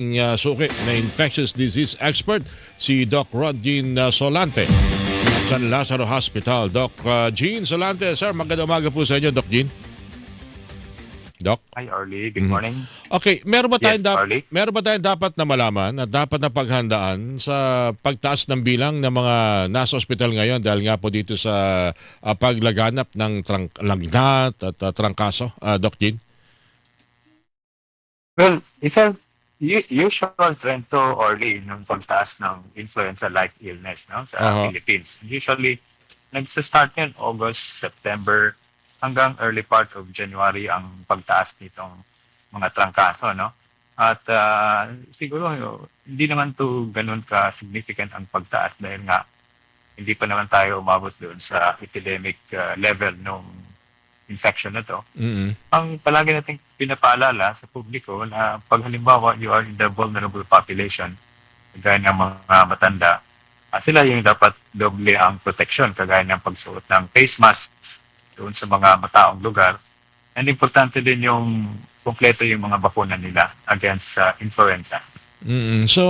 uh, suki na infectious disease expert si Doc Rodgin uh, Solante at San Lazaro Hospital. Doc uh, Jean Solante, sir, magandang umaga po sa inyo, Doc Jean. Doc? Hi, Arlie. Good Mhm. morning. Okay, meron ba tayong Yes, meron ba tayong dapat na malaman at dapat na paghandaan sa pagtaas ng bilang ng mga nasa ospital ngayon dahil nga po dito sa ah, paglaganap ng trang- lagnat at ah, trangkaso, ah, Doc Jean? Well, isa u- usual trend to Arlie ng pagtaas ng influenza-like illness no, sa Aha. Philippines. Usually, nagsa-start yun August, September, hanggang early part of January ang pagtaas nitong mga trangkaso. No? At ah, siguro hindi naman to ganun ka-significant ang pagtaas dahil nga hindi pa naman tayo umabot doon sa epidemic ah, level nung infection na to. mm ang palagi nating pinapaalala sa publiko na pag halimbawa you are in the vulnerable population, kagaya ng mga matanda, ah, sila yung dapat doble ang protection, kagaya ng pagsuot ng face mask doon sa mga mataong lugar. And importante din yung kumpleto yung mga bakuna nila against sa influenza. mm So,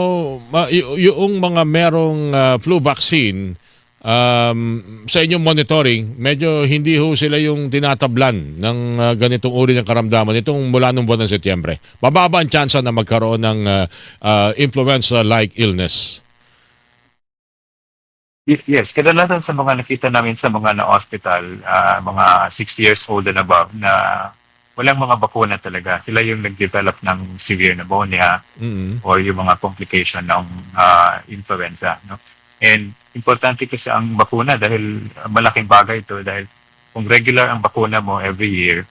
ma- y- yung mga merong ah, flu vaccine, um, sa inyong monitoring, medyo hindi ho sila yung tinatablan ng ah, ganitong uri ng karamdaman itong mula nung buwan ng Setyembre. Mababa ang tsansa na magkaroon ng ah, ah, influenza-like illness. Yes, kadalasan sa mga nakita namin sa mga na-hospital, ah, mga 60 years old and above, na walang mga bakuna talaga. Sila yung nag-develop ng severe pneumonia mm or yung mga complication ng ah, influenza. No? And importante kasi ang bakuna dahil malaking bagay ito dahil kung regular ang bakuna mo every year,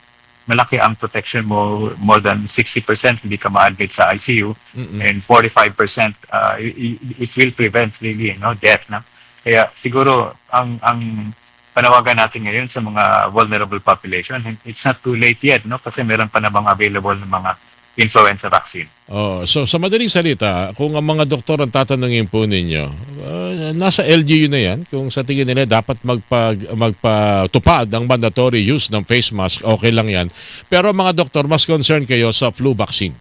malaki ang protection mo, more than 60% hindi ka ma-admit sa ICU mm and 45% uh, it, will prevent really no death na kaya siguro ang ang panawagan natin ngayon sa mga vulnerable population it's not too late yet no? Kasi meron pa namang available ng mga influenza vaccine. Oh, so sa madaling salita, kung ang mga doktor ang tatanungin po ninyo, ah, nasa LGU na yan, kung sa tingin nila dapat magpag, magpatupad ang mandatory use ng face mask, okay lang yan. Pero mga doktor, mas concerned kayo sa flu vaccine.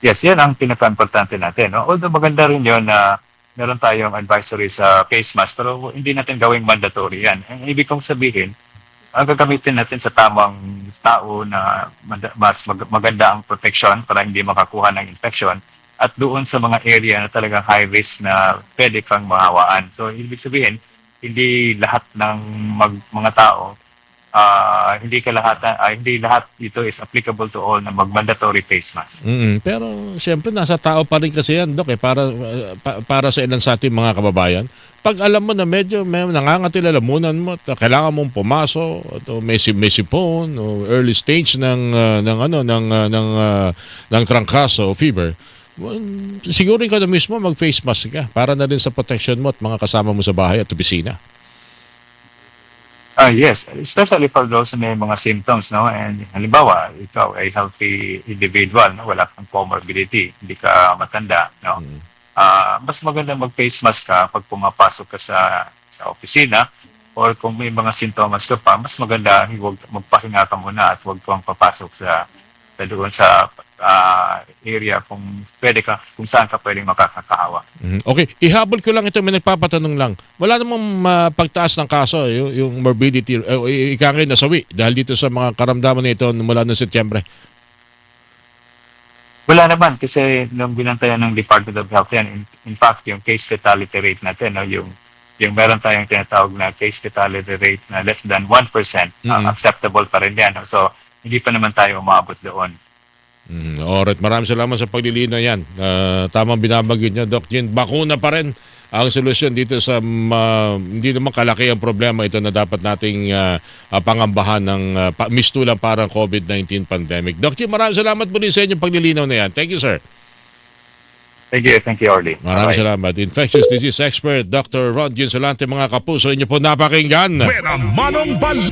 yes yan ang pinaka-importante natin no although maganda rin yon na meron tayong advisory sa face mask pero hindi natin gawing mandatory yan ang ibig kong sabihin ang gagamitin natin sa tamang tao na mas mag- maganda ang protection para hindi makakuha ng infection at doon sa mga area na talagang high risk na pwede kang mahawaan. So, ibig sabihin, hindi lahat ng mag- mga tao, ah, hindi ka lahat, ah, hindi lahat ito is applicable to all na mag-mandatory face mask. mm Pero siyempre nasa tao pa rin kasi yan, Dok, eh, para, uh, pa- para sa ilan sa ating mga kababayan. Pag alam mo na medyo may nangangatilalamunan mo at kailangan mong pumasok o may, may sipon o early stage ng uh, ng ano ng uh, ng uh, ng trangkaso o fever siguro ikaw na mismo mag face mask ka para na rin sa protection mo at mga kasama mo sa bahay at opisina. Ah, yes, especially for those na may mga symptoms, no? And halimbawa, ikaw ay healthy individual, no? Wala kang comorbidity, hindi ka matanda, no? Mm. Ah, mas maganda mag-face mask ka pag pumapasok ka sa sa opisina or kung may mga sintomas ka pa, mas maganda huwag magpahinga ka muna at huwag kang papasok sa sa doon sa ah, area kung pwede ka kung saan ka pwedeng makakakahawa. Mhm. Okay, ihabol ko lang ito, may nagpapatanong lang. Wala namang ah, pagtaas ng kaso, yung, yung morbidity, uh, ika ngayon nasawi dahil dito sa mga karamdaman nito mula noong Setyembre. Wala naman kasi nung binantayan ng Department of Health yan, in, in fact, yung case fatality rate natin, no, yung yung meron tayong tinatawag na case fatality rate na less than 1%, Mhm. uh, acceptable pa rin yan. no? So, hindi pa naman tayo umabot doon. Mm, alright, maraming salamat sa paglilinaw yan. Ah, tamang binabanggit niyo, Doc Jin. Bakuna pa rin ang solusyon dito sa ma- hindi naman kalaki ang problema ito na dapat nating ah, pangambahan ng uh, pa- mistulang parang COVID-19 pandemic. Doc Jin, maraming salamat po din sa inyong paglilinaw na yan. Thank you, sir. Thank you, thank you, Orly. Maraming Bye-bye. salamat. Infectious disease expert, Dr. Ron Ginsolante, mga kapuso, inyo po napakinggan. Buena Manong Bal.